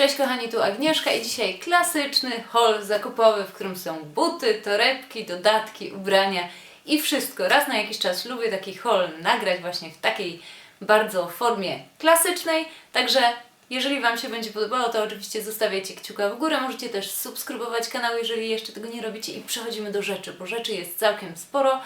Cześć kochani, tu Agnieszka i dzisiaj klasyczny haul zakupowy, w którym są buty, torebki, dodatki, ubrania i wszystko. Raz na jakiś czas lubię taki haul nagrać właśnie w takiej bardzo formie klasycznej, także jeżeli Wam się będzie podobało, to oczywiście zostawiajcie kciuka w górę, możecie też subskrybować kanał, jeżeli jeszcze tego nie robicie i przechodzimy do rzeczy, bo rzeczy jest całkiem sporo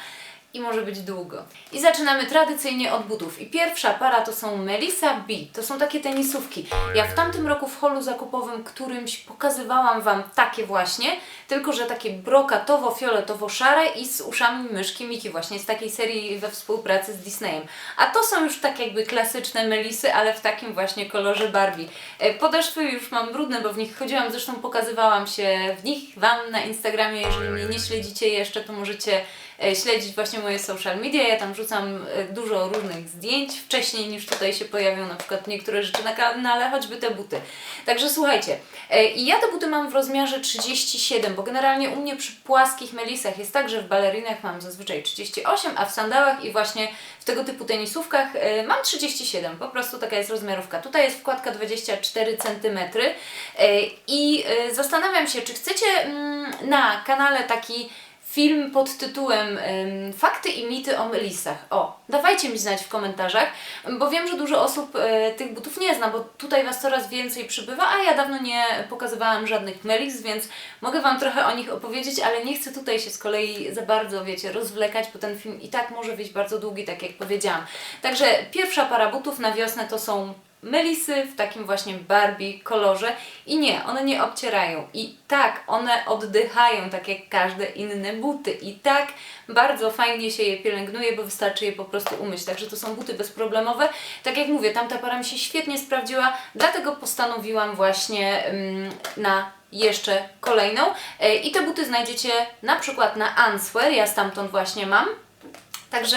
i może być długo. I zaczynamy tradycyjnie od butów. I pierwsza para to są Melissa B. To są takie tenisówki. Ja w tamtym roku w holu zakupowym którymś pokazywałam Wam takie właśnie, tylko że takie brokatowo-fioletowo-szare i z uszami myszki Miki właśnie z takiej serii we współpracy z Disneyem. A to są już tak jakby klasyczne Melisy, ale w takim właśnie kolorze Barbie. E, Podeszwy już mam brudne, bo w nich chodziłam, zresztą pokazywałam się w nich Wam na Instagramie. Jeżeli mnie nie śledzicie jeszcze, to możecie śledzić właśnie moje social media. Ja tam wrzucam e, dużo różnych zdjęć wcześniej niż tutaj się pojawią na przykład niektóre rzeczy na kanale, choćby te buty. Także słuchajcie, e, i ja te buty mam w rozmiarze 37, bo generalnie u mnie przy płaskich melisach jest tak, że w balerinach mam zazwyczaj 38, a w sandałach i właśnie w tego typu tenisówkach e, mam 37, po prostu taka jest rozmiarówka. Tutaj jest wkładka 24 cm i e, zastanawiam się, czy chcecie mm, na kanale taki film pod tytułem em, Fakty i mity o melisach. O, dawajcie mi znać w komentarzach, bo wiem, że dużo osób e, tych butów nie zna, bo tutaj Was coraz więcej przybywa, a ja dawno nie pokazywałam żadnych melis, więc mogę Wam trochę o nich opowiedzieć, ale nie chcę tutaj się z kolei za bardzo, wiecie, rozwlekać, bo ten film i tak może być bardzo długi, tak jak powiedziałam. Także pierwsza para butów na wiosnę to są melisy w takim właśnie Barbie kolorze. I nie, one nie obcierają. I tak, one oddychają tak jak każde inne buty. I tak bardzo fajnie się je pielęgnuje, bo wystarczy je po prostu umyć, także to są buty bezproblemowe. Tak jak mówię, tamta para mi się świetnie sprawdziła, dlatego postanowiłam właśnie ym, na jeszcze kolejną. E, i te buty znajdziecie na przykład na Answear, ja stamtąd właśnie mam, Także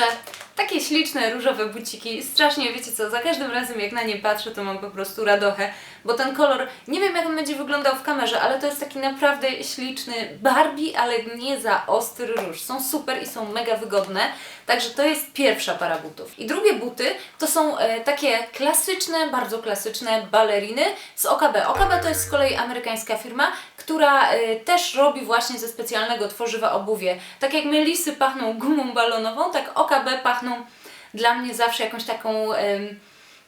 takie śliczne, różowe buciki. Strasznie, wiecie co, za każdym razem jak na nie patrzę, to mam po prostu radochę, bo ten kolor, nie wiem jak on będzie wyglądał w kamerze, ale to jest taki naprawdę śliczny Barbie, ale nie za ostry róż. Są super i są mega wygodne. Także to jest pierwsza para butów. I drugie buty to są e, takie klasyczne, bardzo klasyczne baleriny z OKB. OKB to jest z kolei amerykańska firma, która e, też robi właśnie ze specjalnego tworzywa obuwie. Tak jak melisy pachną gumą balonową, tak OKB pachną dla mnie zawsze jakąś taką,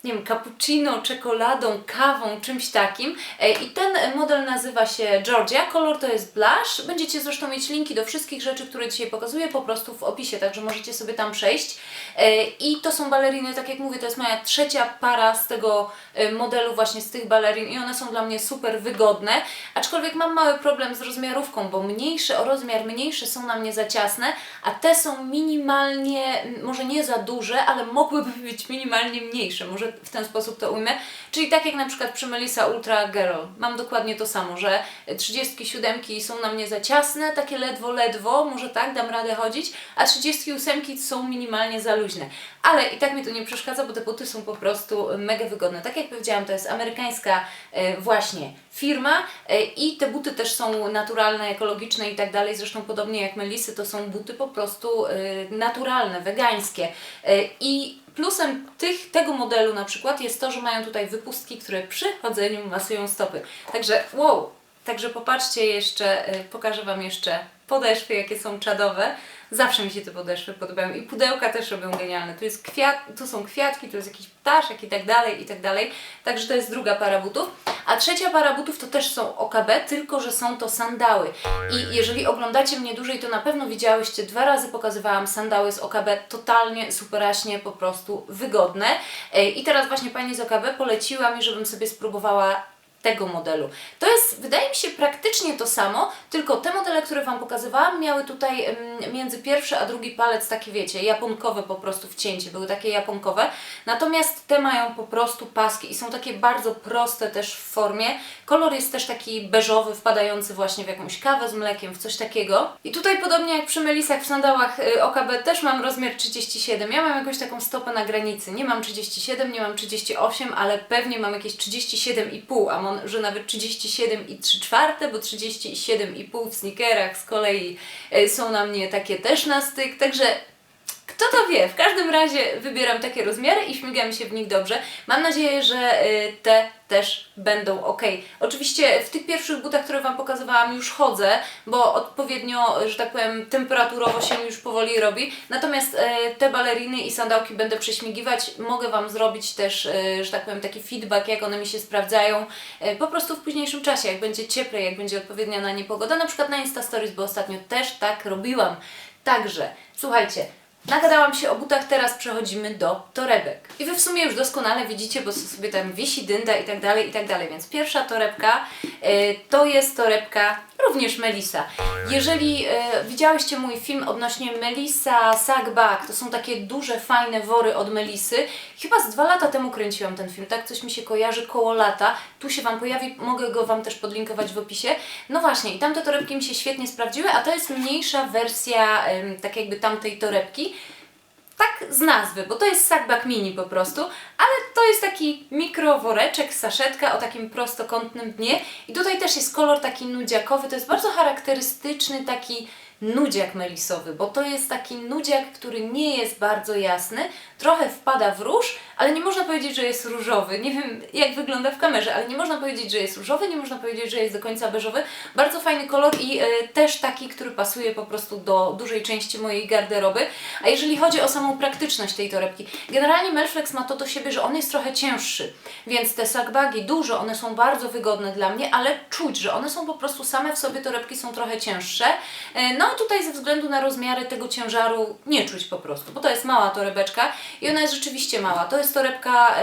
nie wiem, cappuccino, czekoladą, kawą, czymś takim. E, I ten model nazywa się Georgia, kolor to jest blush. Będziecie zresztą mieć linki do wszystkich rzeczy, które dzisiaj pokazuję po prostu w opisie, także możecie sobie tam przejść. E, I to są baleriny, tak jak mówię, to jest moja trzecia para z tego e, modelu, właśnie z tych balerin i one są dla mnie super wygodne, aczkolwiek mam mały problem z rozmiarówką, bo mniejsze, o rozmiar mniejszy są na mnie za ciasne, a te są minimalnie, może nie za duże, ale mogłyby być minimalnie mniejsze, może w ten sposób to ujmę, czyli tak jak na przykład przy Melissa Ultra Girl, mam dokładnie to samo, że 37 są na mnie za ciasne, takie ledwo, ledwo, może tak, dam radę chodzić, a 38 są minimalnie za luźne. Ale i tak mi to nie przeszkadza, bo te buty są po prostu mega wygodne. Tak jak powiedziałam, to jest amerykańska e, właśnie firma e, i te buty też są naturalne, ekologiczne i tak dalej. Zresztą podobnie jak Melisy, to są buty po prostu e, naturalne, wegańskie. I plusem tych, tego modelu na przykład jest to, że mają tutaj wypustki, które przy chodzeniu masują stopy. Także wow, Także popatrzcie jeszcze, y, pokażę Wam jeszcze podeszwy, jakie są czadowe. Zawsze mi się te podeszwy podobają i pudełka też robią genialne. Tu, jest kwiat, tu są kwiatki, tu jest jakiś ptaszek i tak dalej, i tak dalej. Także to jest druga para butów. A trzecia para butów to też są OKB, tylko że są to sandały. I jeżeli oglądacie mnie dłużej, to na pewno widziałyście, dwa razy pokazywałam sandały z OKB, totalnie superaśnie, po prostu wygodne. E, I teraz właśnie Pani z OKB poleciła mi, żebym sobie spróbowała tego modelu. To jest, wydaje mi się, praktycznie to samo, tylko te modele, które Wam pokazywałam, miały tutaj em, między pierwszy a drugi palec takie, wiecie, japonkowe po prostu wcięcie, były takie japonkowe, natomiast te mają po prostu paski i są takie bardzo proste też w formie. Kolor jest też taki beżowy, wpadający właśnie w jakąś kawę z mlekiem, w coś takiego. I tutaj podobnie jak przy melisach w sandałach y, OKB też mam rozmiar 37. Ja mam jakąś taką stopę na granicy. Nie mam 37, nie mam 38, ale pewnie mam jakieś 37,5, a że nawet 37 i 3 czwarte, bo 37,5 w sneakerach z kolei y, są na mnie takie też na styk, także kto to wie, w każdym razie wybieram takie rozmiary i śmigam się w nich dobrze. Mam nadzieję, że y, te też będą ok. Oczywiście w tych pierwszych butach, które Wam pokazywałam, już chodzę, bo odpowiednio, że tak powiem, temperaturowo się już powoli robi. Natomiast e, te baleriny i sandałki będę prześmigiwać. Mogę Wam zrobić też, e, że tak powiem, taki feedback, jak one mi się sprawdzają. Po prostu w późniejszym czasie, jak będzie cieplej, jak będzie odpowiednia na nie pogoda. Na przykład na Insta Stories, bo ostatnio też tak robiłam. Także, słuchajcie, Nagadałam się o butach, teraz przechodzimy do torebek. I Wy w sumie już doskonale widzicie, bo sobie tam wisi dynda i tak dalej, i tak dalej. Więc pierwsza torebka y, to jest torebka również Melisa. Jeżeli y, widziałyście mój film odnośnie Melisa Sagbag, to są takie duże, fajne wory od Melisy. Chyba z dwa lata temu kręciłam ten film, tak? Coś mi się kojarzy koło lata. Tu się Wam pojawi, mogę go Wam też podlinkować w opisie. No właśnie, i tamte torebki mi się świetnie sprawdziły, a to jest mniejsza wersja tak jakby tamtej torebki. Tak z nazwy, bo to jest sackback mini po prostu, ale to jest taki mikroworeczek, saszetka o takim prostokątnym dnie. I tutaj też jest kolor taki nudziakowy, to jest bardzo charakterystyczny taki nudziak melisowy, bo to jest taki nudziak, który nie jest bardzo jasny, trochę wpada w róż, ale nie można powiedzieć, że jest różowy. Nie wiem, jak wygląda w kamerze, ale nie można powiedzieć, że jest różowy, nie można powiedzieć, że jest do końca beżowy. Bardzo fajny kolor i e, też taki, który pasuje po prostu do dużej części mojej garderoby. A jeżeli chodzi o samą praktyczność tej torebki, generalnie Melflex ma to do siebie, że on jest trochę cięższy, więc te sagbagi duże, one są bardzo wygodne dla mnie, ale czuć, że one są po prostu same w sobie, torebki są trochę cięższe. E, no a tutaj ze względu na rozmiary tego ciężaru nie czuć po prostu, bo to jest mała torebeczka i ona jest rzeczywiście mała. To jest torebka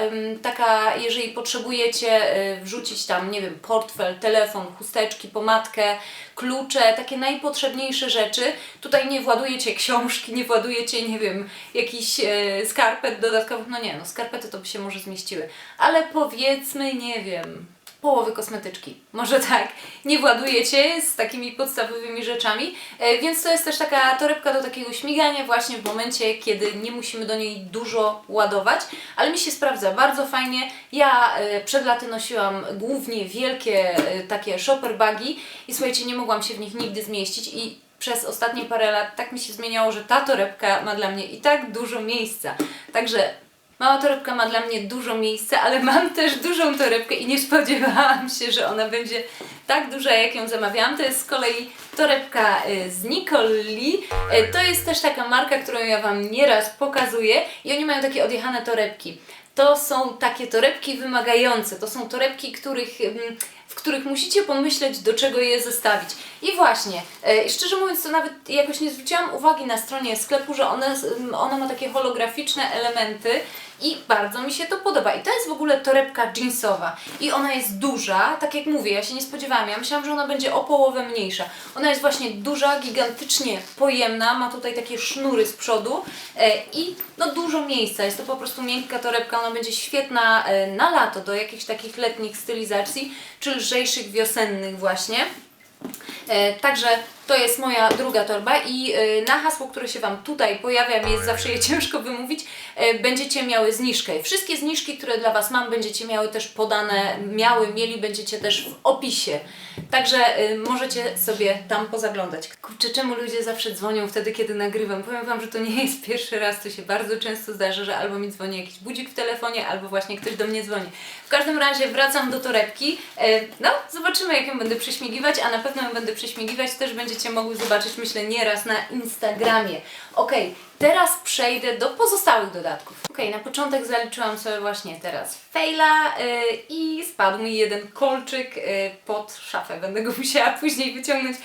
taka, jeżeli potrzebujecie e, wrzucić tam, nie wiem, portfel, telefon, chusteczki, pomadkę, klucze, takie najpotrzebniejsze rzeczy. Tutaj nie władujecie książki, nie władujecie, nie wiem, jakichś e, skarpet dodatkowych. No nie, no skarpety to by się może zmieściły. Ale powiedzmy, nie wiem, połowy kosmetyczki. Może tak. Nie władujecie z takimi podstawowymi rzeczami, e, więc to jest też taka torebka do takiego śmigania właśnie w momencie, kiedy nie musimy do niej dużo ładować, ale mi się sprawdza bardzo fajnie. Ja e, przed laty nosiłam głównie wielkie e, takie shopper bagi i słuchajcie, nie mogłam się w nich nigdy zmieścić i przez ostatnie parę lat tak mi się zmieniało, że ta torebka ma dla mnie i tak dużo miejsca. Także Mała torebka ma dla mnie dużo miejsca, ale mam też dużą torebkę i nie spodziewałam się, że ona będzie tak duża, jak ją zamawiałam. To jest z kolei torebka y, z Nicole Lee. Y, To jest też taka marka, którą ja Wam nieraz pokazuję i oni mają takie odjechane torebki. To są takie torebki wymagające, to są torebki, których, w których musicie pomyśleć, do czego je zestawić. I właśnie, e, szczerze mówiąc, to nawet jakoś nie zwróciłam uwagi na stronie sklepu, że one, ona ma takie holograficzne elementy i bardzo mi się to podoba. I to jest w ogóle torebka jeansowa. I ona jest duża, tak jak mówię, ja się nie spodziewałam. Ja myślałam, że ona będzie o połowę mniejsza. Ona jest właśnie duża, gigantycznie pojemna, ma tutaj takie sznury z przodu e, i no dużo miejsca. Jest to po prostu miękka torebka, ona będzie świetna e, na lato, do jakichś takich letnich stylizacji, czy lżejszych wiosennych właśnie. E, Także to jest moja druga torba i e, na hasło, które się Wam tutaj pojawia, mi jest zawsze je ciężko wymówić, e, będziecie miały zniżkę. Wszystkie zniżki, które dla Was mam, będziecie miały też podane, miały, mieli, będziecie też w opisie. Także e, możecie sobie tam pozaglądać. Kurczę, czemu ludzie zawsze dzwonią wtedy, kiedy nagrywam? Powiem Wam, że to nie jest pierwszy raz, to się bardzo często zdarza, że albo mi dzwoni jakiś budzik w telefonie, albo właśnie ktoś do mnie dzwoni. W każdym razie wracam do torebki. No, zobaczymy, jak ją będę prześmigiwać, a na pewno ją będę prześmigiwać. Też będziecie mogły zobaczyć, myślę, nieraz na Instagramie. Ok, teraz przejdę do pozostałych dodatków. Ok, na początek zaliczyłam sobie właśnie teraz faila e, i spadł mi jeden kolczyk e, pod szafę. Będę go musiała później wyciągnąć,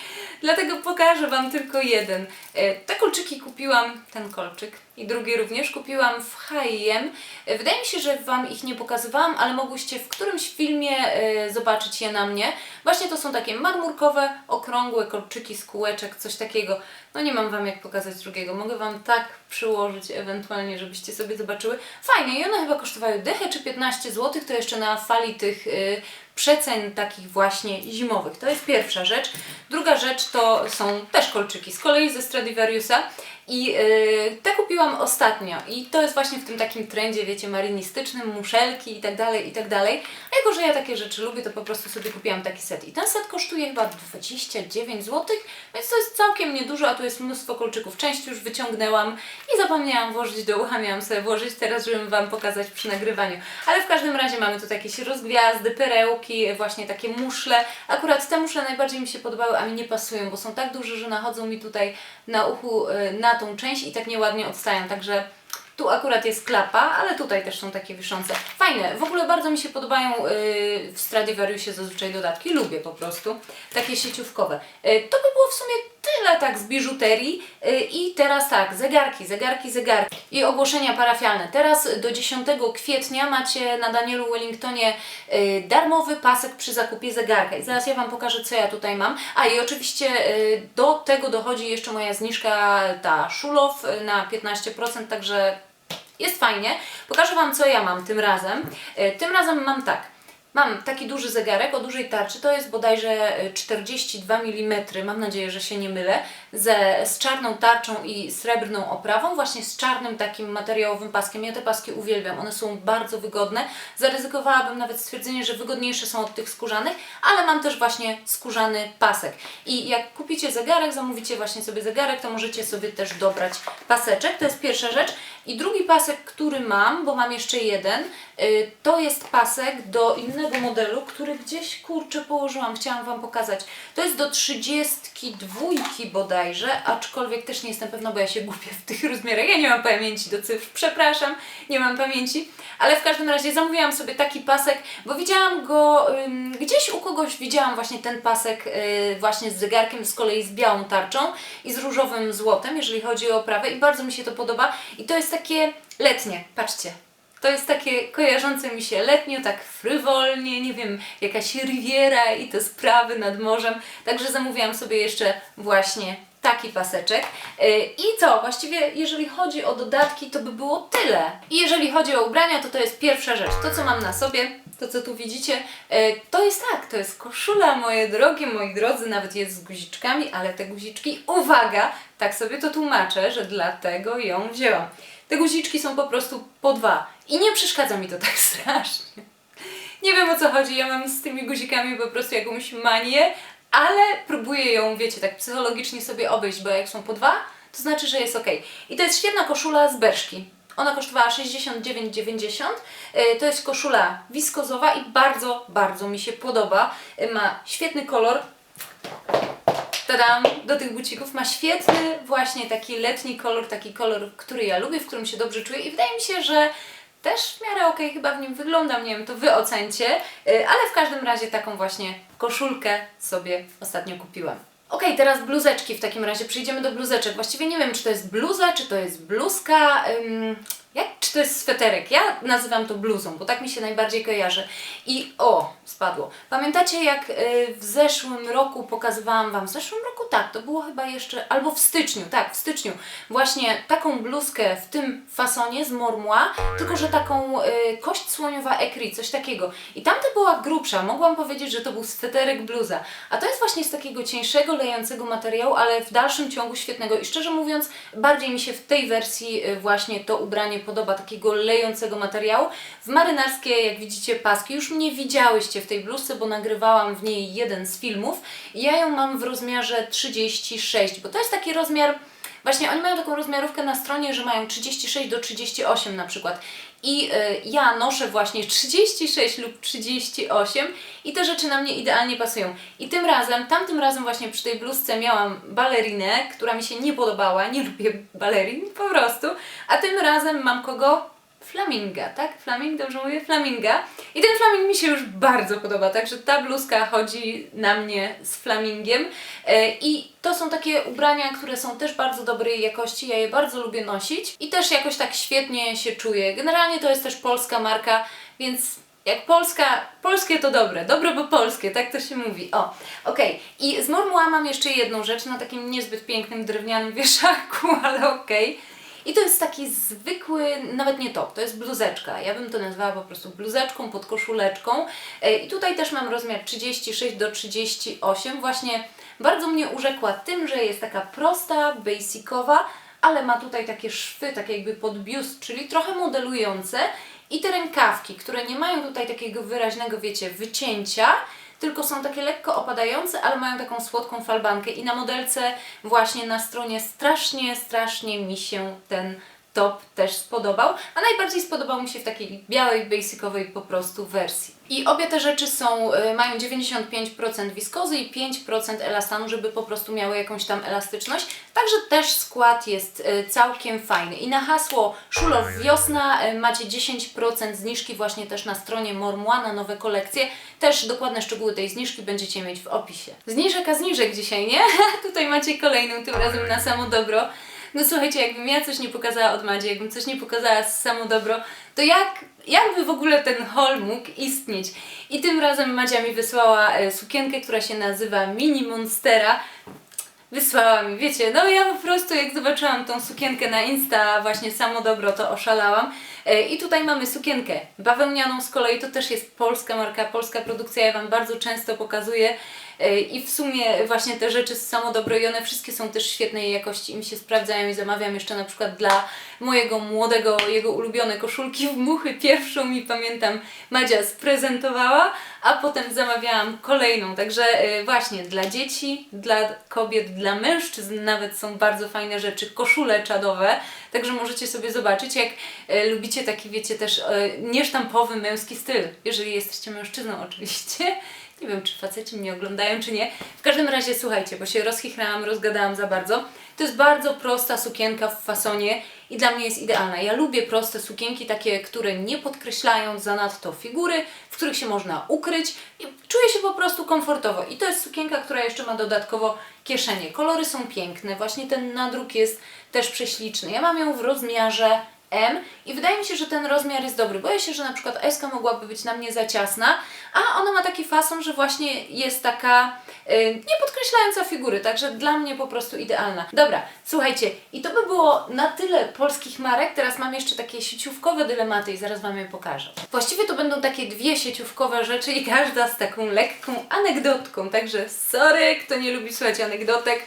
dlatego pokażę Wam tylko jeden. E, Te kolczyki kupiłam, ten kolczyk i drugi również kupiłam w H&M. Wydaje mi się, że Wam ich nie pokazywałam, ale mogłyście w którymś filmie e, zobaczyć je na mnie. Właśnie to są takie marmurkowe, okrągłe kolczyki z kółeczek, coś takiego. No nie mam Wam jak pokazać drugiego. Mogę Wam tak przyłożyć ewentualnie, żebyście sobie zobaczyły. Fajnie i one chyba kosztowały dychę czy 15 zł, to jeszcze na fali tych y, przecen takich właśnie zimowych. To jest pierwsza rzecz. Druga rzecz to są też kolczyki, z kolei ze Stradivariusa. I yy, te kupiłam ostatnio i to jest właśnie w tym takim trendzie, wiecie, marynistycznym, muszelki i tak dalej, i tak dalej. A jako, że ja takie rzeczy lubię, to po prostu sobie kupiłam taki set. I ten set kosztuje chyba 29 zł, więc to jest całkiem niedużo, a tu jest mnóstwo kolczyków. Część już wyciągnęłam i zapomniałam włożyć do ucha, miałam sobie włożyć teraz, żebym Wam pokazać przy nagrywaniu. Ale w każdym razie mamy tu jakieś rozgwiazdy, perełki, właśnie takie muszle. Akurat te muszle najbardziej mi się podobały, a mi nie pasują, bo są tak duże, że nachodzą mi tutaj na uchu, y, na tą część i tak nieładnie odstają, także tu akurat jest klapa, ale tutaj też są takie wiszące. Fajne, w ogóle bardzo mi się podobają yy, w Stradivariusie zazwyczaj dodatki, lubię po prostu, takie sieciówkowe. Yy, to by było w sumie tyle tak z biżuterii yy, i teraz tak, zegarki, zegarki, zegarki i ogłoszenia parafialne. Teraz do 10 kwietnia macie na Danielu Wellingtonie yy, darmowy pasek przy zakupie zegarka i zaraz ja Wam pokażę co ja tutaj mam. A i oczywiście yy, do tego dochodzi jeszcze moja zniżka ta Szulow na 15%, także jest fajnie. Pokażę Wam, co ja mam tym razem. Tym razem mam tak. Mam taki duży zegarek o dużej tarczy, to jest bodajże e, 42 mm, mam nadzieję, że się nie mylę, ze, z czarną tarczą i srebrną oprawą, właśnie z czarnym takim materiałowym paskiem. Ja te paski uwielbiam, one są bardzo wygodne. Zaryzykowałabym nawet stwierdzenie, że wygodniejsze są od tych skórzanych, ale mam też właśnie skórzany pasek. I jak kupicie zegarek, zamówicie właśnie sobie zegarek, to możecie sobie też dobrać paseczek, to jest pierwsza rzecz. I drugi pasek, który mam, bo mam jeszcze jeden, y, to jest pasek do innego modelu, który gdzieś kurczę położyłam, chciałam Wam pokazać. To jest do 32 bodajże, aczkolwiek też nie jestem pewna, bo ja się gubię w tych rozmiarach. Ja nie mam pamięci do cyfr, przepraszam, nie mam pamięci, ale w każdym razie zamówiłam sobie taki pasek, bo widziałam go ym, gdzieś u kogoś, widziałam właśnie ten pasek y, właśnie z zegarkiem, z kolei z białą tarczą i z różowym złotem, jeżeli chodzi o oprawę i bardzo mi się to podoba i to jest takie letnie, patrzcie. To jest takie kojarzące mi się letnio, tak frywolnie, nie wiem, jakaś riviera i te sprawy nad morzem. Także zamówiłam sobie jeszcze właśnie taki paseczek. Yy, I co? Właściwie jeżeli chodzi o dodatki, to by było tyle. I jeżeli chodzi o ubrania, to to jest pierwsza rzecz. To, co mam na sobie, to co tu widzicie, yy, to jest tak, to jest koszula, moje drogie, moi drodzy, nawet jest z guziczkami, ale te guziczki, uwaga, tak sobie to tłumaczę, że dlatego ją wzięłam. Te guziczki są po prostu po dwa i nie przeszkadza mi to tak strasznie. Nie wiem o co chodzi, ja mam z tymi guzikami po prostu jakąś manię, ale próbuję ją, wiecie, tak psychologicznie sobie obejść, bo jak są po dwa, to znaczy, że jest ok. I to jest świetna koszula z Berszki. Ona kosztowała 69,90. Yy, To jest koszula wiskozowa i bardzo, bardzo mi się podoba. Yy, Ma świetny kolor, tadam, do tych bucików ma świetny właśnie taki letni kolor, taki kolor, który ja lubię, w którym się dobrze czuję i wydaje mi się, że też w miarę okej chyba w nim wyglądam, nie wiem, to wy ocencie, yy, ale w każdym razie taką właśnie koszulkę sobie ostatnio kupiłam. Okej, teraz bluzeczki w takim razie, przejdziemy do bluzeczek. Właściwie nie wiem, czy to jest bluza, czy to jest bluzka, ym, jak, czy to jest sweterek. Ja nazywam to bluzą, bo tak mi się najbardziej kojarzy. I o, spadło. Pamiętacie jak y, w zeszłym roku pokazywałam Wam, w zeszłym roku tak, to było chyba jeszcze, albo w styczniu, tak, w styczniu, właśnie taką bluzkę w tym fasonie z Mormła, tylko że taką y, kość słoniowa ekri, coś takiego. I tamta była grubsza, mogłam powiedzieć, że to był sweterek bluza. A to jest właśnie z takiego cieńszego, lejącego materiału, ale w dalszym ciągu świetnego. I szczerze mówiąc, bardziej mi się w tej wersji y, właśnie to ubranie podoba, takiego lejącego materiału. W marynarskie, jak widzicie, paski już mnie widziałyście w tej bluzce, bo nagrywałam w niej jeden z filmów. Ja ją mam w rozmiarze 36, bo to jest taki rozmiar Właśnie oni mają taką rozmiarówkę na stronie, że mają 36 do 38 na przykład. I y, ja noszę właśnie 36 lub 38 i te rzeczy na mnie idealnie pasują. I tym razem, tamtym razem właśnie przy tej bluzce miałam balerinę, która mi się nie podobała, nie lubię balerin po prostu, a tym razem mam kogo? Flaminga, tak? Flaming, dobrze mówię? Flaminga. I ten flaming mi się już bardzo podoba, także ta bluzka chodzi na mnie z flamingiem. E, I to są takie ubrania, które są też bardzo dobrej jakości, ja je bardzo lubię nosić i też jakoś tak świetnie się czuję. Generalnie to jest też polska marka, więc jak Polska, polskie to dobre, dobre bo polskie, tak to się mówi. O, okej. I z Mormuła mam jeszcze jedną rzecz na takim niezbyt pięknym drewnianym wieszaku, ale okej. I to jest taki zwykły, nawet nie top, to jest bluzeczka. Ja bym to nazwała po prostu bluzeczką pod koszuleczką. E, I tutaj też mam rozmiar 36 do 38. Właśnie bardzo mnie urzekła tym, że jest taka prosta, basicowa, ale ma tutaj takie szwy, tak jakby pod biust, czyli trochę modelujące. I te rękawki, które nie mają tutaj takiego wyraźnego, wiecie, wycięcia, tylko są takie lekko opadające, ale mają taką słodką falbankę i na modelce właśnie na stronie strasznie, strasznie mi się ten top też spodobał, a najbardziej spodobał mi się w takiej białej, basicowej po prostu wersji. I obie te rzeczy są, y, mają 95% wiskozy i 5% elastanu, żeby po prostu miały jakąś tam elastyczność. Także też skład jest y, całkiem fajny. I na hasło Szulow Wiosna y, macie 10% zniżki właśnie też na stronie Mormua na nowe kolekcje. Też dokładne szczegóły tej zniżki będziecie mieć w opisie. Zniżek a zniżek dzisiaj, nie? Tutaj macie kolejną, tym razem na samo dobro. No słuchajcie, jakbym ja coś nie pokazała od Madzi, jakbym coś nie pokazała z samo dobro, to jak, jakby w ogóle ten haul mógł istnieć? I tym razem Madzia mi wysłała e, sukienkę, która się nazywa Mini Monstera. Wysłała mi, wiecie, no ja po prostu jak zobaczyłam tą sukienkę na Insta, właśnie samo dobro, to oszalałam. E, I tutaj mamy sukienkę bawełnianą z kolei, to też jest polska marka, polska produkcja, ja Wam bardzo często pokazuję. E, I w sumie właśnie te rzeczy z samodobro i one wszystkie są też świetnej jakości i mi się sprawdzają i zamawiam jeszcze na przykład dla mojego młodego, jego ulubione koszulki w muchy. Pierwszą mi pamiętam Madzia sprezentowała, a potem zamawiałam kolejną. Także e, właśnie dla dzieci, dla kobiet, dla mężczyzn nawet są bardzo fajne rzeczy, koszule czadowe. Także możecie sobie zobaczyć, jak e, lubicie taki, wiecie, też niesztampowy męski styl, jeżeli jesteście mężczyzną oczywiście. Nie wiem, czy faceci mnie oglądają, czy nie. W każdym razie, słuchajcie, bo się rozchichrałam, rozgadałam za bardzo. To jest bardzo prosta sukienka w fasonie i dla mnie jest idealna. Ja lubię proste sukienki, takie, które nie podkreślają zanadto figury, w których się można ukryć i czuję się po prostu komfortowo. I to jest sukienka, która jeszcze ma dodatkowo kieszenie. Kolory są piękne, właśnie ten nadruk jest też prześliczny. Ja mam ją w rozmiarze M i wydaje mi się, że ten rozmiar jest dobry. Boję się, że na przykład S mogłaby być na mnie za ciasna, a ona ma taki fason, że właśnie jest taka y, nie podkreślająca figury, także dla mnie po prostu idealna. Dobra, słuchajcie, i to by było na tyle polskich marek. Teraz mam jeszcze takie sieciówkowe dylematy i zaraz Wam je pokażę. Właściwie to będą takie dwie sieciówkowe rzeczy i każda z taką lekką anegdotką, także sorry, kto nie lubi słuchać anegdotek,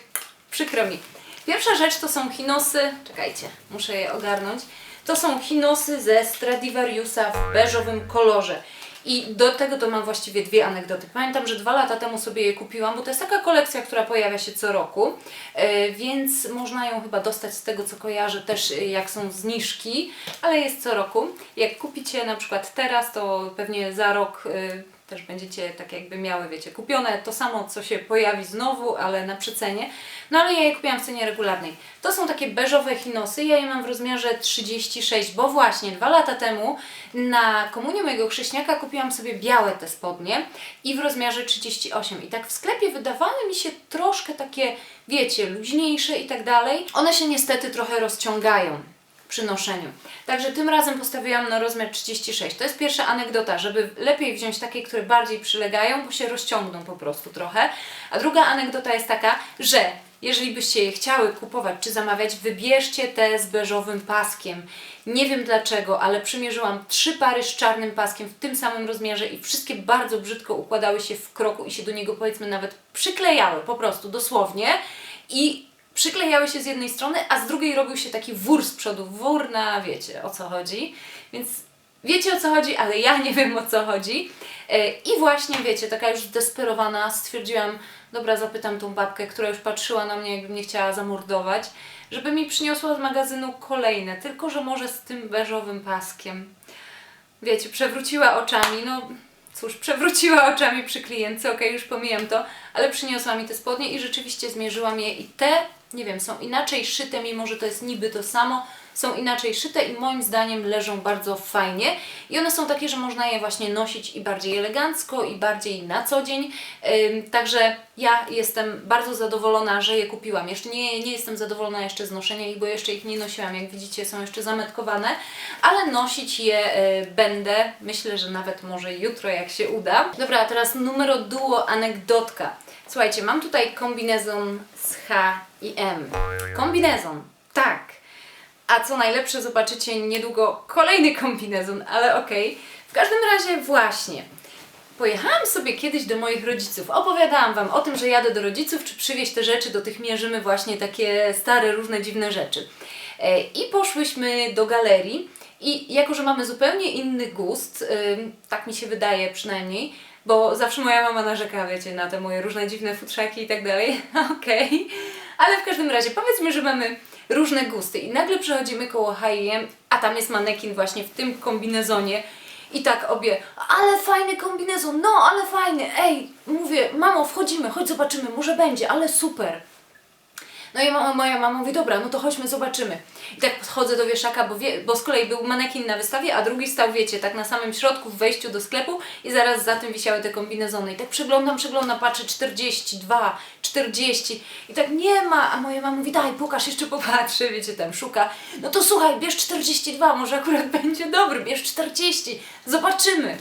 przykro mi. Pierwsza rzecz to są chinosy, czekajcie, muszę je ogarnąć. To są chinosy ze Stradivariusa w beżowym kolorze. I do tego to mam właściwie dwie anegdoty. Pamiętam, że dwa lata temu sobie je kupiłam, bo to jest taka kolekcja, która pojawia się co roku, e, więc można ją chyba dostać z tego, co kojarzę, też e, jak są zniżki, ale jest co roku. Jak kupicie na przykład teraz, to pewnie za rok e, też będziecie tak jakby miały, wiecie, kupione to samo, co się pojawi znowu, ale na przecenie. No ale ja je kupiłam w cenie regularnej. To są takie beżowe chinosy, ja je mam w rozmiarze 36, bo właśnie dwa lata temu na komunię mojego chrześniaka kupiłam sobie białe te spodnie i w rozmiarze 38. I tak w sklepie wydawały mi się troszkę takie, wiecie, luźniejsze i tak dalej. One się niestety trochę rozciągają przy noszeniu. Także tym razem postawiłam na rozmiar 36. To jest pierwsza anegdota, żeby lepiej wziąć takie, które bardziej przylegają, bo się rozciągną po prostu trochę. A druga anegdota jest taka, że jeżeli byście je chciały kupować czy zamawiać, wybierzcie te z beżowym paskiem. Nie wiem dlaczego, ale przymierzyłam trzy pary z czarnym paskiem w tym samym rozmiarze i wszystkie bardzo brzydko układały się w kroku i się do niego powiedzmy nawet przyklejały, po prostu dosłownie. I przyklejały się z jednej strony, a z drugiej robił się taki wór z przodu, wór na wiecie o co chodzi, więc wiecie o co chodzi, ale ja nie wiem o co chodzi. E, I właśnie wiecie, taka już zdesperowana stwierdziłam, dobra, zapytam tą babkę, która już patrzyła na mnie, jakby mnie chciała zamordować, żeby mi przyniosła z magazynu kolejne, tylko że może z tym beżowym paskiem. Wiecie, przewróciła oczami, no cóż, przewróciła oczami przy klientce, okej, już pomijam to, ale przyniosła mi te spodnie i rzeczywiście zmierzyłam je i te nie wiem, są inaczej szyte, mimo że to jest niby to samo, są inaczej szyte i moim zdaniem leżą bardzo fajnie. I one są takie, że można je właśnie nosić i bardziej elegancko, i bardziej na co dzień. Także ja jestem bardzo zadowolona, że je kupiłam. Jeszcze nie, nie jestem zadowolona jeszcze z noszenia ich, bo jeszcze ich nie nosiłam. Jak widzicie, są jeszcze zametkowane, ale nosić je y, będę. Myślę, że nawet może jutro, jak się uda. Dobra, a teraz numero duo anegdotka. Słuchajcie, mam tutaj kombinezon z H i M. Kombinezon, tak. A co najlepsze, zobaczycie niedługo kolejny kombinezon, ale okej. W każdym razie właśnie. Pojechałam sobie kiedyś do moich rodziców. Opowiadałam Wam o tym, że jadę do rodziców, czy przywieźć te rzeczy, do tych mierzymy właśnie takie stare, różne dziwne rzeczy. E, I poszłyśmy do galerii i jako, że mamy zupełnie inny gust, ym, tak mi się wydaje przynajmniej, bo zawsze moja mama narzeka, wiecie, na te moje różne dziwne futrzaki i tak dalej, okej. Ale w każdym razie powiedzmy, że mamy różne gusty. I nagle przechodzimy koło H&M, a tam jest manekin właśnie w tym kombinezonie. I tak obie, ale fajny kombinezon, no ale fajny, ej, mówię, mamo, wchodzimy, chodź zobaczymy, może będzie, ale super. No i mama, moja mama mówi, dobra, no to chodźmy, zobaczymy. I tak podchodzę do wieszaka, bo, wie, bo z kolei był manekin na wystawie, a drugi stał, wiecie, tak na samym środku w wejściu do sklepu i zaraz za tym wisiały te kombinezony. I tak przeglądam, przeglądam, patrzę 42, 40 i tak nie ma, a moja mama mówi, daj, pokaż, jeszcze popatrzę, wiecie, tam szuka. No to słuchaj, bierz 42, może akurat będzie dobry, bierz 40, zobaczymy.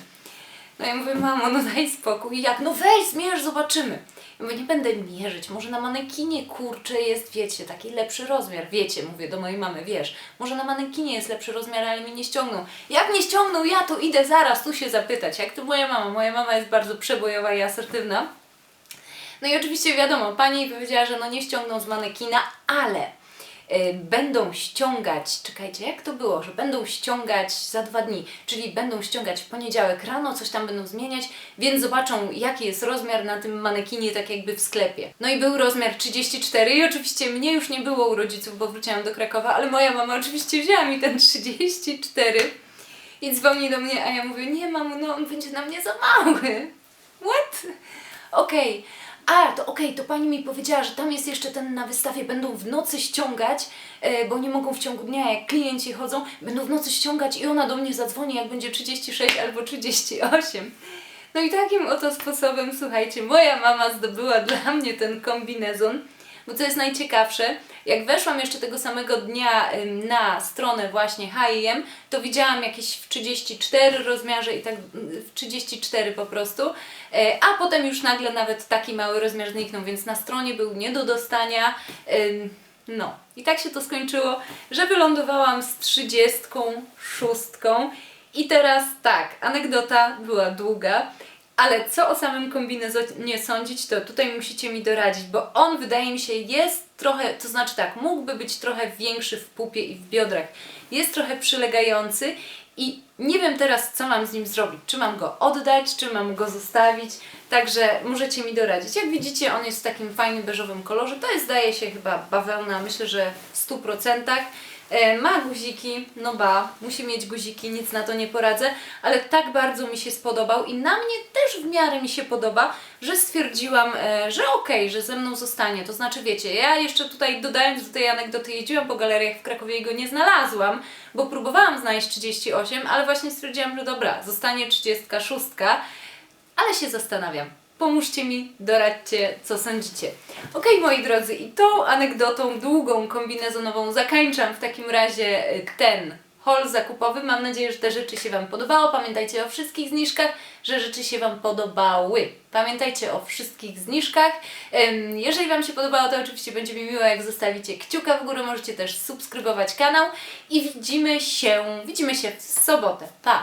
No ja mówię, mamo, no daj spokój. Jak? No weź, zmierz, zobaczymy. Mówię, nie będę mierzyć, może na manekinie, kurczę, jest, wiecie, taki lepszy rozmiar. Wiecie, mówię do mojej mamy, wiesz, może na manekinie jest lepszy rozmiar, ale mi nie ściągną. Jak nie ściągną, ja tu idę zaraz tu się zapytać. Jak to moja mama? Moja mama jest bardzo przebojowa i asertywna. No i oczywiście wiadomo, pani powiedziała, że no nie ściągną z manekina, ale będą ściągać, czekajcie, jak to było, że będą ściągać za dwa dni, czyli będą ściągać w poniedziałek rano, coś tam będą zmieniać, więc zobaczą jaki jest rozmiar na tym manekinie, tak jakby w sklepie. No i był rozmiar 34 i oczywiście mnie już nie było u rodziców, bo wróciłam do Krakowa, ale moja mama oczywiście wzięła mi ten 34 i dzwoni do mnie, a ja mówię, nie mamo, no on będzie na mnie za mały. What? Okej. A, to okej, to pani mi powiedziała, że tam jest jeszcze ten na wystawie, będą w nocy ściągać, e, bo nie mogą w ciągu dnia, jak klienci chodzą, będą w nocy ściągać i ona do mnie zadzwoni, jak będzie 36 albo 38. No i takim oto sposobem, słuchajcie, moja mama zdobyła dla mnie ten kombinezon, bo co jest najciekawsze, jak weszłam jeszcze tego samego dnia na stronę właśnie H&M, to widziałam jakieś w 34 rozmiarze i tak w 34 po prostu, e, a potem już nagle nawet taki mały rozmiar zniknął, więc na stronie był nie do dostania. No, i tak się to skończyło, że wylądowałam z 36 i teraz tak, anegdota była długa. Ale co o samym kombinezonie sądzić, to tutaj musicie mi doradzić, bo on wydaje mi się jest trochę, to znaczy tak, mógłby być trochę większy w pupie i w biodrach. Jest trochę przylegający i nie wiem teraz, co mam z nim zrobić. Czy mam go oddać, czy mam go zostawić. Także możecie mi doradzić. Jak widzicie, on jest w takim fajnym beżowym kolorze. To jest, zdaje się, chyba bawełna, myślę, że w 100%. E, Ma guziki, no ba, musi mieć guziki, nic na to nie poradzę, ale tak bardzo mi się spodobał i na mnie też w miarę mi się podoba, że stwierdziłam, e, że okej, że ze mną zostanie. To znaczy, wiecie, ja jeszcze tutaj dodając do tej anegdoty, jeździłam po galeriach w Krakowie i go nie znalazłam, bo próbowałam znaleźć 38, ale właśnie stwierdziłam, że dobra, zostanie 36, ale się zastanawiam. Pomóżcie mi, doradźcie, co sądzicie. Okej, moi drodzy, i tą anegdotą długą, kombinezonową zakończam w takim razie y, ten haul zakupowy. Mam nadzieję, że te rzeczy się Wam podobało. Pamiętajcie o wszystkich zniżkach, że rzeczy się Wam podobały. Pamiętajcie o wszystkich zniżkach. Jeżeli Wam się podobało, to oczywiście będzie mi miło, jak zostawicie kciuka w górę. Możecie też subskrybować kanał i widzimy się, widzimy się w sobotę. Pa!